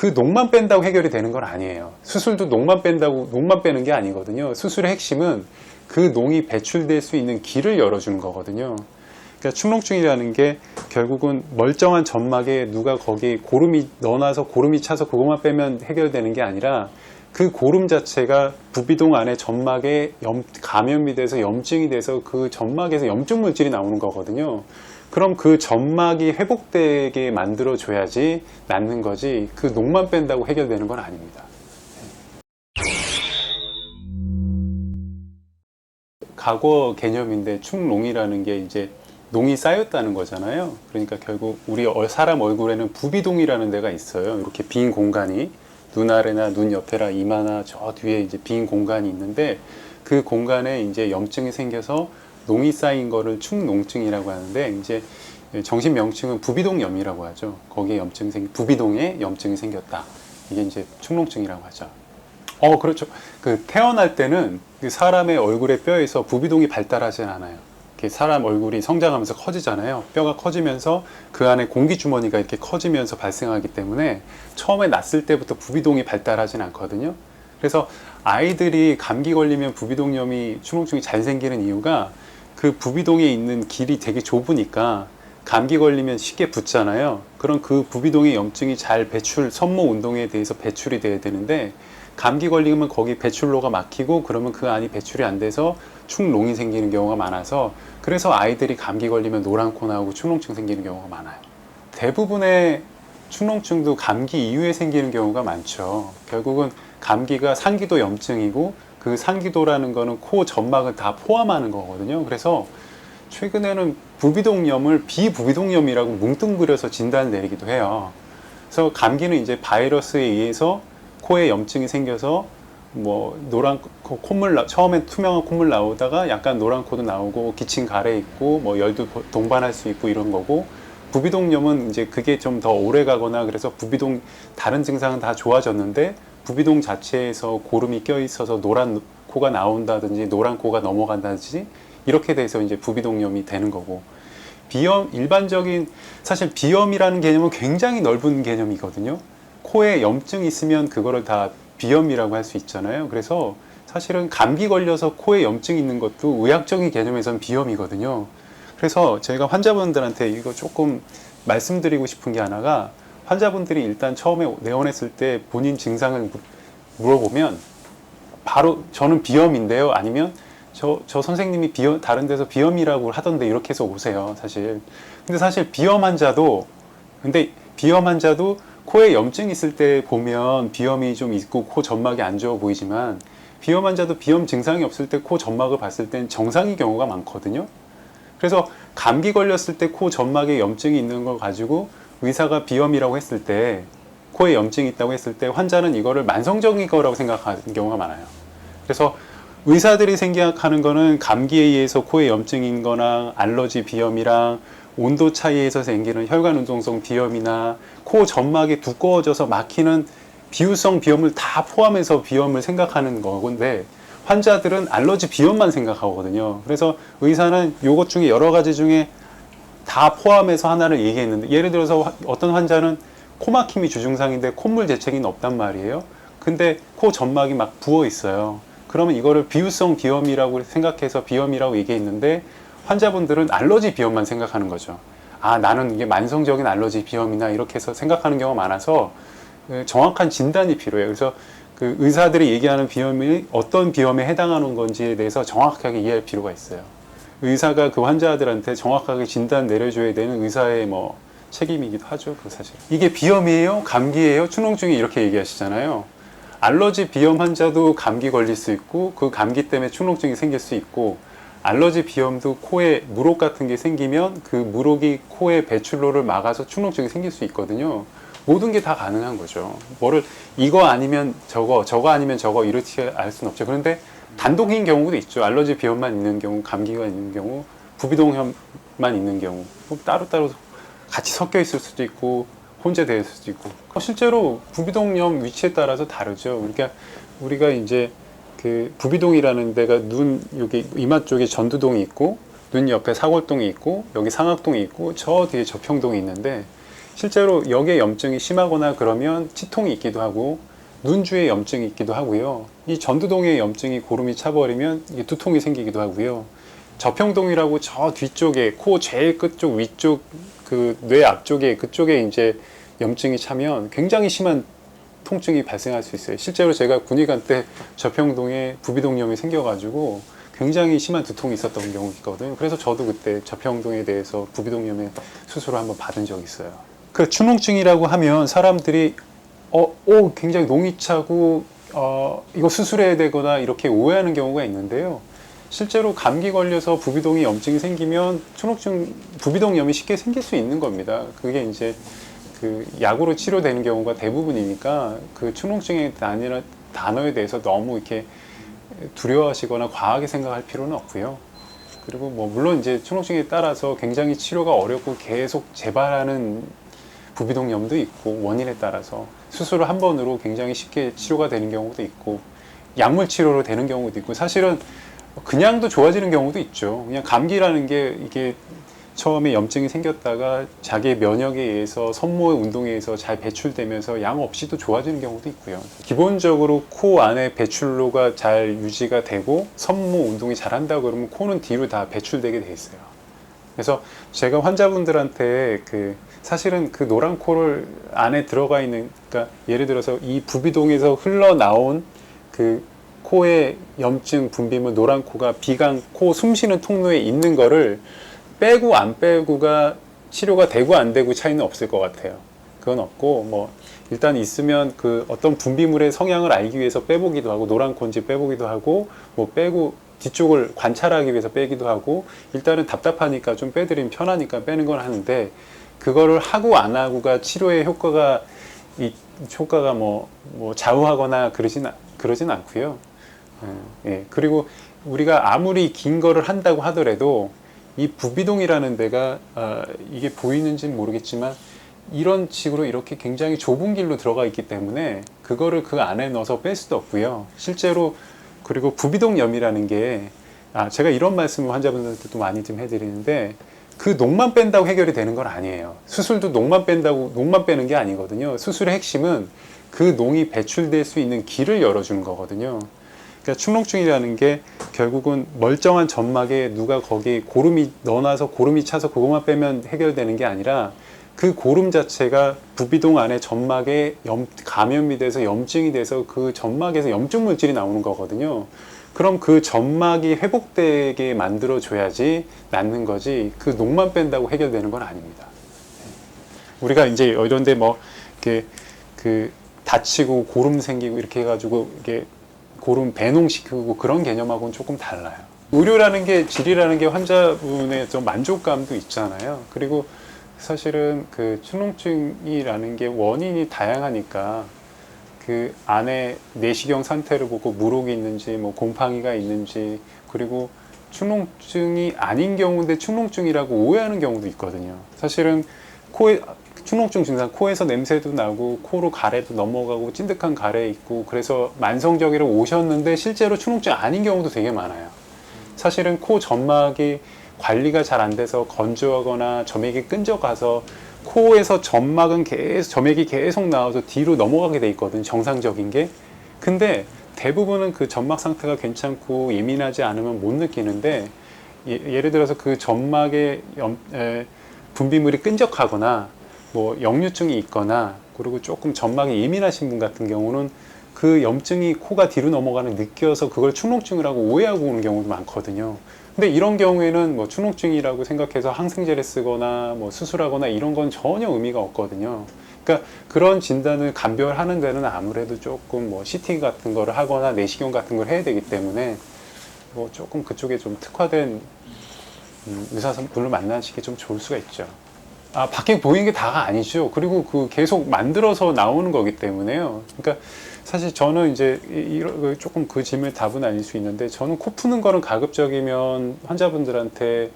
그 녹만 뺀다고 해결이 되는 건 아니에요. 수술도 녹만 뺀다고 녹만 빼는 게 아니거든요. 수술의 핵심은 그 농이 배출될 수 있는 길을 열어주는 거거든요. 그러니까 축농증이라는 게 결국은 멀쩡한 점막에 누가 거기 고름이 넣어놔서 고름이 차서 그것만 빼면 해결되는 게 아니라 그 고름 자체가 부비동 안에 점막에 염- 감염이 돼서 염증이 돼서 그 점막에서 염증 물질이 나오는 거거든요. 그럼 그 점막이 회복되게 만들어줘야지 낫는 거지 그 녹만 뺀다고 해결되는 건 아닙니다. 과거 개념인데 축농이라는 게 이제 농이 쌓였다는 거잖아요. 그러니까 결국 우리 어- 사람 얼굴에는 부비동이라는 데가 있어요. 이렇게 빈 공간이 눈 아래나 눈 옆에나 이마나 저 뒤에 이제 빈 공간이 있는데 그 공간에 이제 염증이 생겨서 농이 쌓인 거를 축농증이라고 하는데 이제 정신 명칭은 부비동 염이라고 하죠. 거기에 염증 생 부비동에 염증이 생겼다. 이게 이제 축농증이라고 하죠. 어, 그렇죠. 그 태어날 때는 그 사람의 얼굴의 뼈에서 부비동이 발달하지 않아요. 사람 얼굴이 성장하면서 커지잖아요. 뼈가 커지면서 그 안에 공기 주머니가 이렇게 커지면서 발생하기 때문에 처음에 났을 때부터 부비동이 발달하진 않거든요. 그래서 아이들이 감기 걸리면 부비동염이 축농증이 잘 생기는 이유가 그 부비동에 있는 길이 되게 좁으니까 감기 걸리면 쉽게 붓잖아요. 그럼 그 부비동의 염증이 잘 배출, 선모 운동에 대해서 배출이 돼야 되는데 감기 걸리면 거기 배출로가 막히고 그러면 그 안이 배출이 안 돼서 축농이 생기는 경우가 많아서 그래서 아이들이 감기 걸리면 노란 코 나오고 축농증 생기는 경우가 많아요. 대부분의 축농증도 감기 이후에 생기는 경우가 많죠. 결국은 감기가 상기도 염증이고 그 상기도라는 거는 코 점막을 다 포함하는 거거든요. 그래서 최근에는 부비동염을 비부비동염이라고 뭉뚱그려서 진단을 내리기도 해요. 그래서 감기는 이제 바이러스에 의해서 코에 염증이 생겨서 뭐 노란 코- 콧물 나, 처음엔 투명한 콧물 나오다가 약간 노란 코도 나오고 기침 가래 있고 뭐 열도 보- 동반할 수 있고 이런 거고 부비동염은 이제 그게 좀 더 오래 가거나 그래서 부비동 다른 증상은 다 좋아졌는데 부비동 자체에서 고름이 껴 있어서 노란 코가 나온다든지 노란 코가 넘어간다든지 이렇게 돼서 이제 부비동염이 되는 거고 비염 일반적인 사실 비염이라는 개념은 굉장히 넓은 개념이거든요. 코에 염증이 있으면 그거를 다 비염이라고 할 수 있잖아요. 그래서 사실은 감기 걸려서 코에 염증이 있는 것도 의학적인 개념에서는 비염이거든요. 그래서 제가 환자분들한테 이거 조금 말씀드리고 싶은 게 하나가 환자분들이 일단 처음에 내원했을 때 본인 증상을 물- 물어보면 바로 저는 비염인데요. 아니면 저, 저 선생님이 비염, 다른 데서 비염이라고 하던데 이렇게 해서 오세요. 사실. 근데 사실 비염 환자도, 근데 비염 환자도 코에 염증 있을 때 보면 비염이 좀 있고 코 점막이 안 좋아 보이지만 비염 환자도 비염 증상이 없을 때 코 점막을 봤을 땐 정상의 경우가 많거든요. 그래서 감기 걸렸을 때 코 점막에 염증이 있는 걸 가지고 의사가 비염이라고 했을 때 코에 염증이 있다고 했을 때 환자는 이거를 만성적인 거라고 생각하는 경우가 많아요. 그래서 의사들이 생각하는 거는 감기에 의해서 코에 염증인 거나 알러지 비염이랑 온도 차이에서 생기는 혈관 운동성 비염이나 코 점막이 두꺼워져서 막히는 비유성 비염을 다 포함해서 비염을 생각하는 거건데 환자들은 알러지 비염만 생각하거든요. 그래서 의사는 요것 중에 여러 가지 중에 다 포함해서 하나를 얘기했는데 예를 들어서 화- 어떤 환자는 코막힘이 주증상인데 콧물 재채기는 없단 말이에요. 근데 코 점막이 막 부어 있어요. 그러면 이거를 비유성 비염이라고 생각해서 비염이라고 얘기했는데 환자분들은 알러지 비염만 생각하는 거죠. 아 나는 이게 만성적인 알러지 비염이나 이렇게 해서 생각하는 경우가 많아서 그 정확한 진단이 필요해요. 그래서 그 의사들이 얘기하는 비염이 어떤 비염에 해당하는 건지에 대해서 정확하게 이해할 필요가 있어요. 의사가 그 환자들한테 정확하게 진단 내려줘야 되는 의사의 뭐 책임이기도 하죠. 그 사실. 이게 비염이에요? 감기예요? 축농증이 이렇게 얘기하시잖아요. 알러지 비염 환자도 감기 걸릴 수 있고 그 감기 때문에 축농증이 생길 수 있고 알러지 비염도 코에 물혹 같은 게 생기면 그 물혹이 코의 배출로를 막아서 축농증이 생길 수 있거든요. 모든 게 다 가능한 거죠. 뭐를 이거 아니면 저거, 저거 아니면 저거 이렇게 알 수는 없죠. 그런데 단독인 경우도 있죠. 알러지 비염만 있는 경우, 감기가 있는 경우, 부비동염만 있는 경우, 뭐 따로따로 같이 섞여 있을 수도 있고 혼자 되어 있을 수도 있고 어, 실제로 부비동염 위치에 따라서 다르죠. 그러니까 우리가 이제 그 부비동이라는 데가 눈 여기 이마 쪽에 전두동이 있고 눈 옆에 사골동이 있고 여기 상악동이 있고 저 뒤에 저평동이 있는데 실제로 역의 염증이 심하거나 그러면 치통이 있기도 하고 눈주에 염증이 있기도 하고요. 이 전두동의 염증이 고름이 차버리면 이게 두통이 생기기도 하고요. 저평동이라고 저 뒤쪽에 코 제일 끝쪽 위쪽 그 뇌 앞쪽에 그쪽에 이제 염증이 차면 굉장히 심한 통증이 발생할 수 있어요. 실제로 제가 군의관 때 저평동에 부비동염이 생겨가지고 굉장히 심한 두통이 있었던 경우가 있거든요. 그래서 저도 그때 저평동에 대해서 부비동염의 수술을 한번 받은 적이 있어요. 그 추농증이라고 하면 사람들이 어, 오, 굉장히 농이 차고 어, 이거 수술해야 되거나 이렇게 오해하는 경우가 있는데요. 실제로 감기 걸려서 부비동이 염증이 생기면 추농증, 부비동염이 쉽게 생길 수 있는 겁니다. 그게 이제 그 약으로 치료되는 경우가 대부분이니까 그 추농증의 단위나 단어에 대해서 너무 이렇게 두려워하시거나 과하게 생각할 필요는 없고요. 그리고 뭐 물론 이제 추농증에 따라서 굉장히 치료가 어렵고 계속 재발하는 부비동염도 있고 원인에 따라서 수술을 한 번으로 굉장히 쉽게 치료가 되는 경우도 있고 약물 치료로 되는 경우도 있고 사실은 그냥도 좋아지는 경우도 있죠. 그냥 감기라는 게 이게 처음에 염증이 생겼다가 자기의 면역에 의해서 선모의 운동에 의해서 잘 배출되면서 양 없이도 좋아지는 경우도 있고요. 기본적으로 코 안에 배출로가 잘 유지가 되고 선모 운동이 잘 한다 그러면 코는 뒤로 다 배출되게 돼 있어요. 그래서 제가 환자분들한테 그 사실은 그 노란 코를 안에 들어가 있는 그러니까 예를 들어서 이 부비동에서 흘러나온 그 코의 염증 분비물 노란 코가 비강 코 숨쉬는 통로에 있는 거를 빼고 안 빼고가 치료가 되고 안 되고 차이는 없을 것 같아요. 그건 없고 뭐 일단 있으면 그 어떤 분비물의 성향을 알기 위해서 빼보기도 하고 노란 콘지 빼보기도 하고 뭐 빼고 뒤쪽을 관찰하기 위해서 빼기도 하고 일단은 답답하니까 좀 빼드리면 편하니까 빼는 건 하는데 그거를 하고 안 하고가 치료의 효과가 이 효과가 뭐, 뭐 좌우하거나 그러진 않- 그러진 않고요. 예, 예. 그리고 우리가 아무리 긴 거를 한다고 하더라도 이 부비동이라는 데가 아, 이게 보이는지는 모르겠지만 이런 식으로 이렇게 굉장히 좁은 길로 들어가 있기 때문에 그거를 그 안에 넣어서 뺄 수도 없고요. 실제로 그리고 부비동염이라는 게 아, 제가 이런 말씀을 환자분들한테도 많이 좀 해드리는데 그 녹만 뺀다고 해결이 되는 건 아니에요. 수술도 녹만 뺀다고 녹만 빼는 게 아니거든요. 수술의 핵심은 그 농이 배출될 수 있는 길을 열어주는 거거든요. 그러니까 축농증이라는 게 결국은 멀쩡한 점막에 누가 거기 고름이 넣어놔서 고름이 차서 그것만 빼면 해결되는 게 아니라 그 고름 자체가 부비동 안에 점막에 염, 감염이 돼서 염증이 돼서 그 점막에서 염증 물질이 나오는 거거든요. 그럼 그 점막이 회복되게 만들어 줘야지 낫는 거지 그 녹만 뺀다고 해결되는 건 아닙니다. 우리가 이제 이런데 뭐 이렇게 그 다치고 고름 생기고 이렇게 해가지고 이게 고름 배농시키고 그런 개념하고는 조금 달라요. 의료라는 게 질이라는 게 환자분의 좀 만족감도 있잖아요. 그리고 사실은 그 추농증이라는 게 원인이 다양하니까 그 안에 내시경 상태를 보고 물혹이 있는지 뭐 곰팡이가 있는지 그리고 축농증이 아닌 경우인데 축농증이라고 오해하는 경우도 있거든요. 사실은 코에 축농증 증상 코에서 냄새도 나고 코로 가래도 넘어가고 찐득한 가래 있고 그래서 만성적이라 오셨는데 실제로 축농증 아닌 경우도 되게 많아요. 사실은 코 점막이 관리가 잘 안 돼서 건조하거나 점액이 끈적가서 코에서 점막은 계속 점액이 계속 나와서 뒤로 넘어가게 돼 있거든 정상적인 게 근데 대부분은 그 점막 상태가 괜찮고 예민하지 않으면 못 느끼는데 예, 를 들어서 그 점막에 염, 에, 분비물이 끈적하거나 뭐 역류증이 있거나 그리고 조금 점막이 예민하신 분 같은 경우는 그 염증이 코가 뒤로 넘어가는 느껴서 그걸 축농증이라고 오해하고 오는 경우도 많거든요. 근데 이런 경우에는 뭐 축농증이라고 생각해서 항생제를 쓰거나 뭐 수술하거나 이런 건 전혀 의미가 없거든요. 그러니까 그런 진단을 감별하는 데는 아무래도 조금 뭐 CT 같은 거를 하거나 내시경 같은 걸 해야 되기 때문에 뭐 조금 그쪽에 좀 특화된 음, 의사분을 만나시기 좀 좋을 수가 있죠. 아, 밖에 보이는 게 다가 아니죠. 그리고 그 계속 만들어서 나오는 거기 때문에요. 그러니까 사실 저는 이제 그 조금 그 질문의 답은 아닐 수 있는데 저는 코 푸는 거는 가급적이면 환자분들한테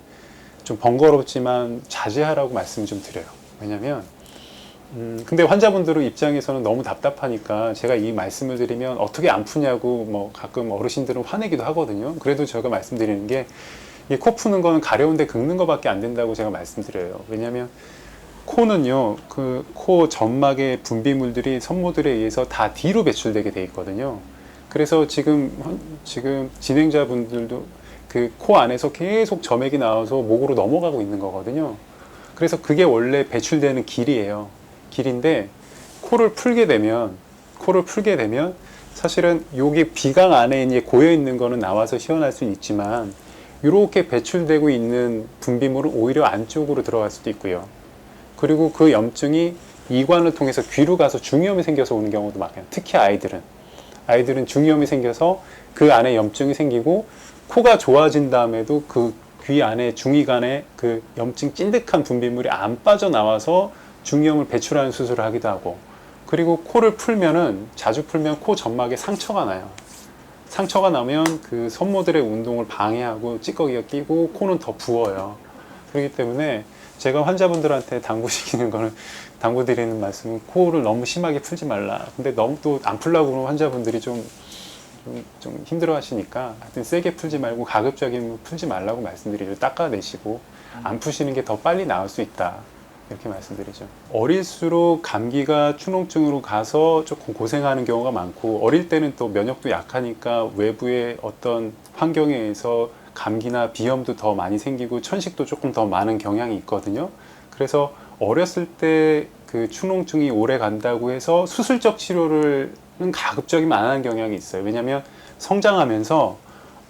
좀 번거롭지만 자제하라고 말씀 좀 드려요. 왜냐면 음, 근데 환자분들 입장에서는 너무 답답하니까 제가 이 말씀을 드리면 어떻게 안 푸냐고 뭐 가끔 어르신들은 화내기도 하거든요. 그래도 제가 말씀드리는 게이코 푸는 거는 가려운데 긁는 거밖에 안 된다고 제가 말씀드려요. 왜냐하면 코는요, 그 코 점막의 분비물들이 선모들에 의해서 다 뒤로 배출되게 돼 있거든요. 그래서 지금 현- 지금 진행자분들도 그 코 안에서 계속 점액이 나와서 목으로 넘어가고 있는 거거든요. 그래서 그게 원래 배출되는 길이에요. 길인데 코를 풀게 되면 코를 풀게 되면 사실은 여기 비강 안에 이제 고여 있는 거는 나와서 시원할 수는 있지만 이렇게 배출되고 있는 분비물은 오히려 안쪽으로 들어갈 수도 있고요. 그리고 그 염증이 이관을 통해서 귀로 가서 중이염이 생겨서 오는 경우도 많아요. 특히 아이들은 아이들은 중이염이 생겨서 그 안에 염증이 생기고 코가 좋아진 다음에도 그 귀 안에 중이관에 그 염증 찐득한 분비물이 안 빠져나와서 중이염을 배출하는 수술을 하기도 하고 그리고 코를 풀면은 자주 풀면 코 점막에 상처가 나요. 상처가 나면 그 손모들의 운동을 방해하고 찌꺼기가 끼고 코는 더 부어요. 그렇기 때문에 제가 환자분들한테 당부시키는 거는 당부드리는 말씀은 코를 너무 심하게 풀지 말라. 근데 너무 또 안 풀라고 그러면 환자분들이 좀, 좀, 좀 힘들어 하시니까 하여튼 세게 풀지 말고 가급적이면 풀지 말라고 말씀드리죠. 닦아내시고 안 푸시는 게 더 빨리 나을 수 있다. 이렇게 말씀드리죠. 어릴수록 감기가 추농증으로 가서 조금 고생하는 경우가 많고 어릴 때는 또 면역도 약하니까 외부의 어떤 환경에 의해서 감기나 비염도 더 많이 생기고 천식도 조금 더 많은 경향이 있거든요. 그래서 어렸을 때그 추농증이 오래 간다고 해서 수술적 치료를 가급적이면 안 하는 경향이 있어요. 왜냐하면 성장하면서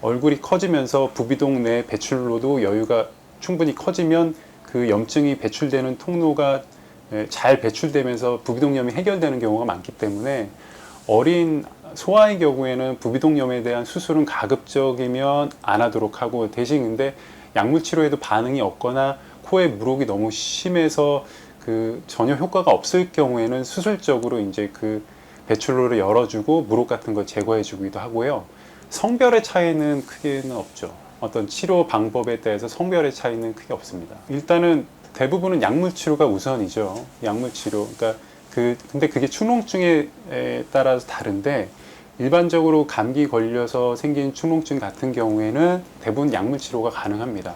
얼굴이 커지면서 부비동 내 배출로도 여유가 충분히 커지면 그 염증이 배출되는 통로가 예, 잘 배출되면서 부비동염이 해결되는 경우가 많기 때문에 어린 소아의 경우에는 부비동염에 대한 수술은 가급적이면 안 하도록 하고 대신 근데 약물 치료에도 반응이 없거나 코에 물혹이 너무 심해서 그 전혀 효과가 없을 경우에는 수술적으로 이제 그 배출로를 열어주고 물혹 같은 걸 제거해 주기도 하고요. 성별의 차이는 크게는 없죠. 어떤 치료 방법에 대해서 성별의 차이는 크게 없습니다. 일단은 대부분은 약물 치료가 우선이죠. 약물 치료. 그러니까 그 근데 그게 추농증에 따라서 다른데 일반적으로 감기 걸려서 생긴 추농증 같은 경우에는 대부분 약물 치료가 가능합니다.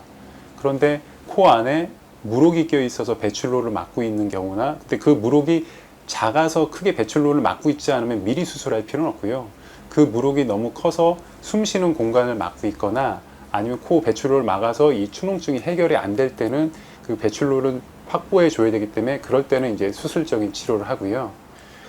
그런데 코 안에 물혹이 껴 있어서 배출로를 막고 있는 경우나 근데 그 물혹이 작아서 크게 배출로를 막고 있지 않으면 미리 수술할 필요는 없고요. 그 물혹이 너무 커서 숨 쉬는 공간을 막고 있거나 아니면 코 배출로를 막아서 이 추농증이 해결이 안 될 때는 그 배출로를 확보해 줘야 되기 때문에 그럴 때는 이제 수술적인 치료를 하고요.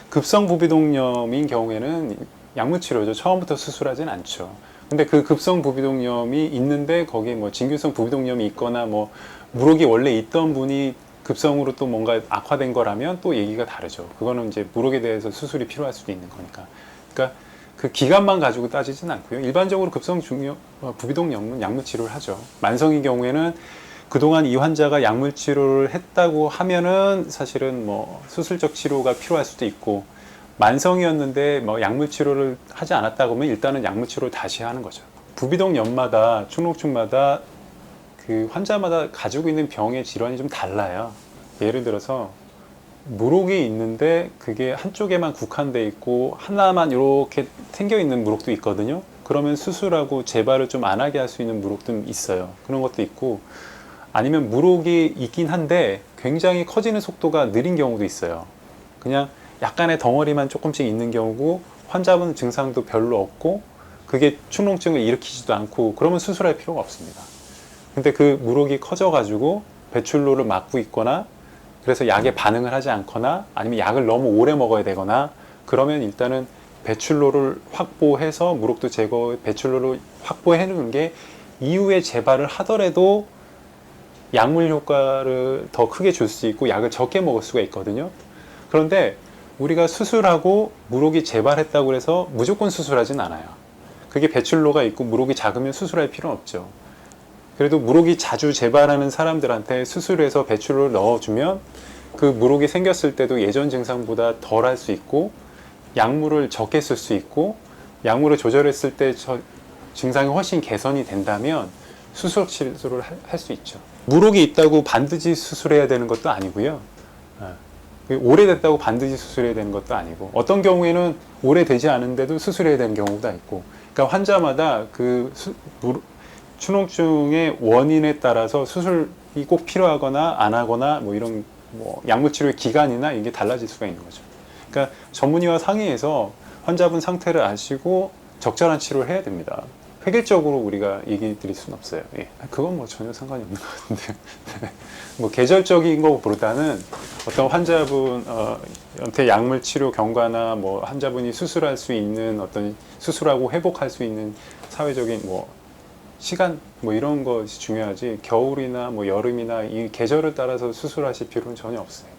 급성 부비동염인 경우에는 약물 치료죠. 처음부터 수술하진 않죠. 근데 그 급성 부비동염이 있는데 거기에 뭐 진균성 부비동염이 있거나 뭐 물혹이 원래 있던 분이 급성으로 또 뭔가 악화된 거라면 또 얘기가 다르죠. 그거는 이제 물혹에 대해서 수술이 필요할 수도 있는 거니까. 그러니까 그 기간만 가지고 따지진 않고요. 일반적으로 급성 중염, 어, 부비동염은 약물 치료를 하죠. 만성인 경우에는 그동안 이 환자가 약물 치료를 했다고 하면은 사실은 뭐 수술적 치료가 필요할 수도 있고 만성이었는데 뭐 약물 치료를 하지 않았다고 하면 일단은 약물 치료를 다시 하는 거죠. 부비동염마다 축농증마다 그 환자마다 가지고 있는 병의 질환이 좀 달라요. 예를 들어서 무록이 있는데 그게 한쪽에만 국한돼 있고 하나만 이렇게 생겨 있는 무록도 있거든요. 그러면 수술하고 재발을 좀 안 하게 할 수 있는 무록도 있어요. 그런 것도 있고 아니면 무록이 있긴 한데 굉장히 커지는 속도가 느린 경우도 있어요. 그냥 약간의 덩어리만 조금씩 있는 경우고 환자분 증상도 별로 없고 그게 축농증을 일으키지도 않고 그러면 수술할 필요가 없습니다. 근데 그 무록이 커져가지고 배출로를 막고 있거나 그래서 약에 반응을 하지 않거나 아니면 약을 너무 오래 먹어야 되거나 그러면 일단은 배출로를 확보해서 무록도 제거 배출로를 확보해 놓은 게 이후에 재발을 하더라도 약물 효과를 더 크게 줄 수 있고 약을 적게 먹을 수가 있거든요. 그런데 우리가 수술하고 무록이 재발했다고 해서 무조건 수술하진 않아요. 그게 배출로가 있고 무록이 작으면 수술할 필요는 없죠. 그래도 무록이 자주 재발하는 사람들한테 수술해서 배출로를 넣어주면 그 무록이 생겼을 때도 예전 증상보다 덜 할 수 있고 약물을 적게 쓸 수 있고 약물을 조절했을 때저 증상이 훨씬 개선이 된다면 수술 치료를 할 수 있죠. 무록이 있다고 반드시 수술해야 되는 것도 아니고요. 예. 오래됐다고 반드시 수술해야 되는 것도 아니고 어떤 경우에는 오래되지 않은데도 수술해야 되는 경우가 있고 그러니까 환자마다 그 수, 무, 추농증의 원인에 따라서 수술이 꼭 필요하거나 안 하거나 뭐 이런 뭐 약물 치료의 기간이나 이게 달라질 수가 있는 거죠. 그러니까 전문의와 상의해서 환자분 상태를 아시고 적절한 치료를 해야 됩니다. 획일적으로 우리가 얘기 드릴 수는 없어요. 예. 그건 뭐 전혀 상관이 없는 것 같은데요. 뭐 계절적인 것보다는 어떤 환자분 어, 약물 치료 경과나 뭐 환자분이 수술할 수 있는 어떤 수술하고 회복할 수 있는 사회적인 뭐 시간 뭐 이런 것이 중요하지 겨울이나 뭐 여름이나 이 계절을 따라서 수술하실 필요는 전혀 없어요.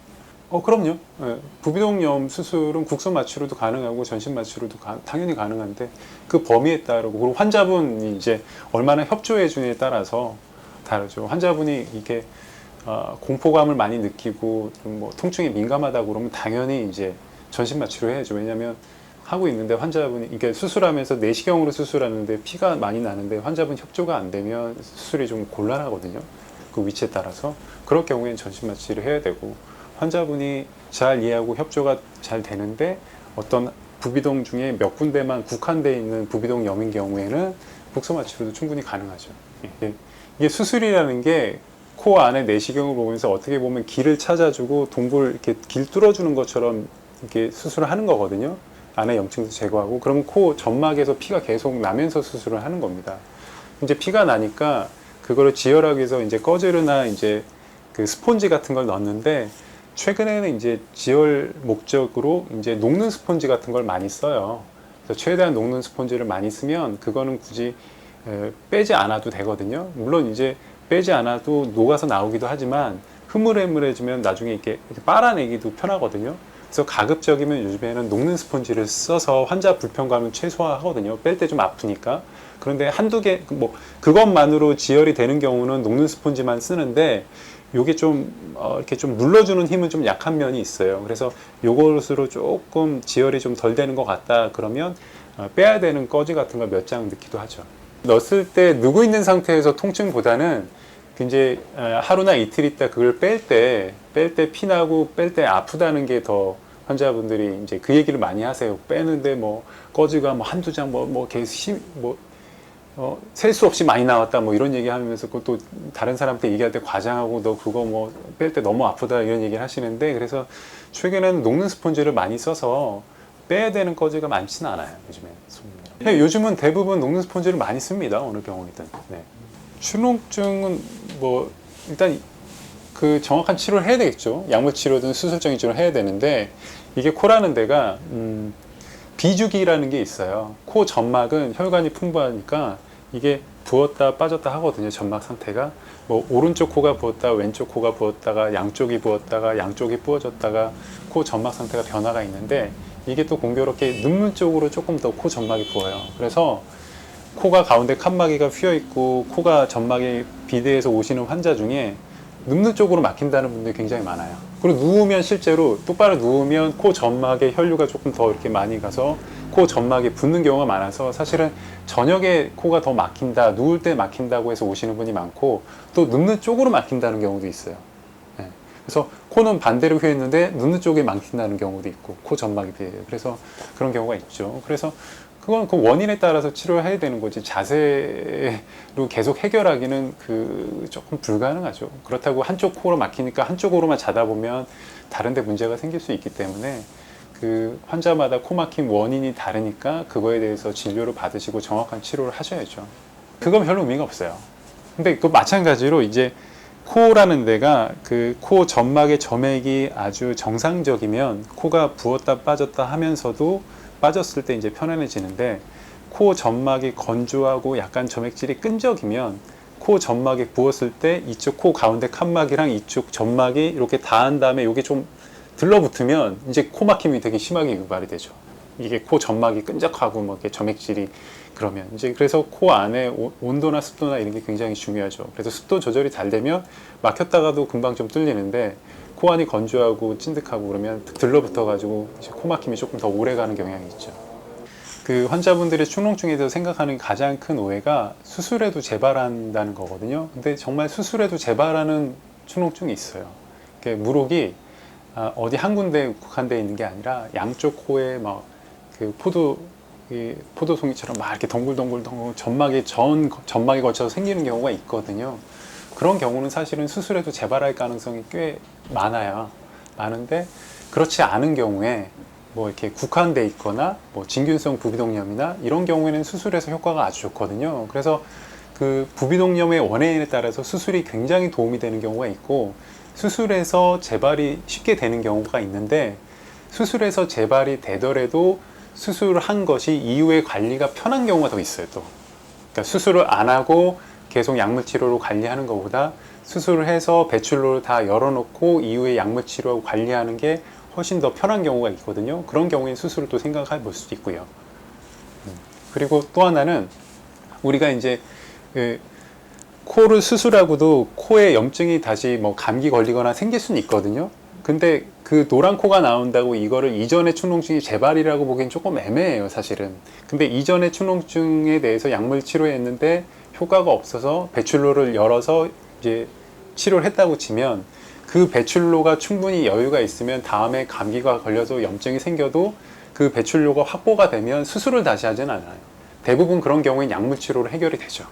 어 그럼요. 예, 부비동염 수술은 국소 마취로도 가능하고 전신 마취로도 가- 당연히 가능한데 그 범위에 따르고 그리고 환자분이 이제 얼마나 협조해 주느냐에 따라서 다르죠. 환자분이 이게 어, 공포감을 많이 느끼고 좀뭐 통증에 민감하다 그러면 당연히 이제 전신 마취로 해야죠. 왜냐하면 하고 있는데 환자분이 이게 수술하면서 내시경으로 수술하는데 피가 많이 나는데 환자분 협조가 안 되면 수술이 좀 곤란하거든요. 그 위치에 따라서 그럴 경우에는 전신 마취를 해야 되고 환자분이 잘 이해하고 협조가 잘 되는데 어떤 부비동 중에 몇 군데만 국한돼 있는 부비동 염인 경우에는 국소 마취로도 충분히 가능하죠. 이게, 이게 수술이라는 게 코 안에 내시경을 보면서 어떻게 보면 길을 찾아주고 동굴 이렇게 길 뚫어주는 것처럼 이렇게 수술을 하는 거거든요. 안에 염증도 제거하고 그러면 코 점막에서 피가 계속 나면서 수술을 하는 겁니다. 이제 피가 나니까 그거를 지혈하기 위해서 이제 꺼즈르나 이제 그 스폰지 같은 걸 넣었는데 최근에는 이제 지혈 목적으로 이제 녹는 스폰지 같은 걸 많이 써요. 그래서 최대한 녹는 스폰지를 많이 쓰면 그거는 굳이 에, 빼지 않아도 되거든요. 물론 이제 빼지 않아도 녹아서 나오기도 하지만 흐물흐물해지면 나중에 이렇게, 이렇게 빨아내기도 편하거든요. 그래서 가급적이면 요즘에는 녹는 스펀지를 써서 환자 불편감을 최소화하거든요. 뺄 때 좀 아프니까. 그런데 한두 개, 뭐, 그것만으로 지혈이 되는 경우는 녹는 스펀지만 쓰는데, 요게 좀, 어, 이렇게 좀 눌러주는 힘은 좀 약한 면이 있어요. 그래서 요것으로 조금 지혈이 좀 덜 되는 것 같다. 그러면, 어, 빼야 되는 꺼지 같은 걸 몇 장 넣기도 하죠. 넣었을 때 누구 있는 상태에서 통증보다는 이제 어, 하루나 이틀 있다 그걸 뺄 때 뺄 때 피나고 뺄 때 아프다는 게 더 환자분들이 이제 그 얘기를 많이 하세요. 빼는데 뭐 꺼지가 뭐 한두 장 뭐뭐 계속 심뭐 어, 셀 수 없이 많이 나왔다 뭐 이런 얘기 하면서 그것도 다른 사람한테 얘기할 때 과장하고 너 그거 뭐 뺄 때 너무 아프다 이런 얘기를 하시는데 그래서 최근에는 녹는 스펀지를 많이 써서 빼야 되는 꺼지가 많지는 않아요 요즘에 네, 요즘은 대부분 녹는 스펀지를 많이 씁니다 어느 병원이든. 네. 추농증은 뭐 일단 그 정확한 치료를 해야 되겠죠. 약물 치료든 수술적인 치료를 해야 되는데 이게 코라는 데가 음, 비주기라는 게 있어요. 코 점막은 혈관이 풍부하니까 이게 부었다 빠졌다 하거든요. 점막 상태가 뭐 오른쪽 코가 부었다 왼쪽 코가 부었다가 양쪽이 부었다가 양쪽이 부어졌다가 코 점막 상태가 변화가 있는데 이게 또 공교롭게 눈물 쪽으로 조금 더 코 점막이 부어요. 그래서 코가 가운데 칸막이가 휘어 있고 코가 점막이 비대해서 오시는 환자 중에 눕는 쪽으로 막힌다는 분들이 굉장히 많아요. 그리고 누우면 실제로 똑바로 누우면 코 점막에 혈류가 조금 더 이렇게 많이 가서 코 점막에 붓는 경우가 많아서 사실은 저녁에 코가 더 막힌다, 누울 때 막힌다고 해서 오시는 분이 많고 또 눕는 쪽으로 막힌다는 경우도 있어요. 네. 그래서 코는 반대로 휘었는데 눕는 쪽에 막힌다는 경우도 있고 코 점막에 비해요. 그래서 그런 경우가 있죠. 그래서 그건 그 원인에 따라서 치료를 해야 되는 거지 자세로 계속 해결하기는 그 조금 불가능하죠. 그렇다고 한쪽 코로 막히니까 한쪽으로만 자다 보면 다른데 문제가 생길 수 있기 때문에 그 환자마다 코 막힘 원인이 다르니까 그거에 대해서 진료를 받으시고 정확한 치료를 하셔야죠. 그건 별로 의미가 없어요. 근데 그 마찬가지로 이제 코라는 데가 그 코 점막의 점액이 아주 정상적이면 코가 부었다 빠졌다 하면서도 빠졌을 때 이제 편안해지는데 코 점막이 건조하고 약간 점액질이 끈적이면 코 점막이 부었을 때 이쪽 코 가운데 칸막이랑 이쪽 점막이 이렇게 닿은 다음에 이게 좀 들러붙으면 이제 코 막힘이 되게 심하게 유발이 되죠. 이게 코 점막이 끈적하고 뭐 이렇게 점액질이 그러면 이제 그래서 코 안에 오- 온도나 습도나 이런 게 굉장히 중요하죠. 그래서 습도 조절이 잘 되면 막혔다가도 금방 좀 뚫리는데 코 안이 건조하고 찐득하고 그러면 들러붙어 가지고 코 막힘이 조금 더 오래 가는 경향이 있죠. 그 환자분들의 축농증에서 생각하는 가장 큰 오해가 수술에도 재발한다는 거거든요. 근데 정말 수술에도 재발하는 축농증이 있어요. 이게 무록이 아, 어디 한 군데 국한되어 있는 게 아니라 양쪽 코에 막 그 포도 이 포도송이처럼 막 이렇게 덩굴덩굴 덩굴 점막에 전 점막에 걸쳐서 생기는 경우가 있거든요. 그런 경우는 사실은 수술해도 재발할 가능성이 꽤 많아요. 많은데 그렇지 않은 경우에 뭐 이렇게 국한돼 있거나 뭐 진균성 부비동염이나 이런 경우에는 수술해서 효과가 아주 좋거든요. 그래서 그 부비동염의 원인에 따라서 수술이 굉장히 도움이 되는 경우가 있고 수술해서 재발이 쉽게 되는 경우가 있는데 수술해서 재발이 되더라도 수술을 한 것이 이후에 관리가 편한 경우가 더 있어요 또 그러니까 수술을 안 하고 계속 약물 치료로 관리하는 것보다 수술을 해서 배출로를 다 열어놓고 이후에 약물 치료하고 관리하는 게 훨씬 더 편한 경우가 있거든요 그런 경우에 수술을 또 생각해 볼 수도 있고요 음. 그리고 또 하나는 우리가 이제 그 코를 수술하고도 코에 염증이 다시 뭐 감기 걸리거나 생길 수는 있거든요. 근데 그 노란 코가 나온다고 이거를 이전의 축농증이 재발이라고 보기엔 조금 애매해요, 사실은. 근데 이전의 축농증에 대해서 약물 치료했는데 효과가 없어서 배출로를 열어서 이제 치료를 했다고 치면 그 배출로가 충분히 여유가 있으면 다음에 감기가 걸려서 염증이 생겨도 그 배출로가 확보가 되면 수술을 다시 하진 않아요. 대부분 그런 경우엔 약물 치료로 해결이 되죠.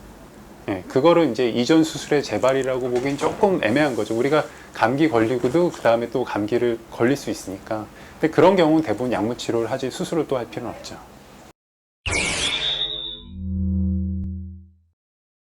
예, 그거를 이제 이전 수술의 재발이라고 보기엔 조금 애매한 거죠. 우리가 감기 걸리고도 그 다음에 또 감기를 걸릴 수 있으니까. 근데 그런 경우는 대부분 약물 치료를 하지 수술을 또 할 필요는 없죠.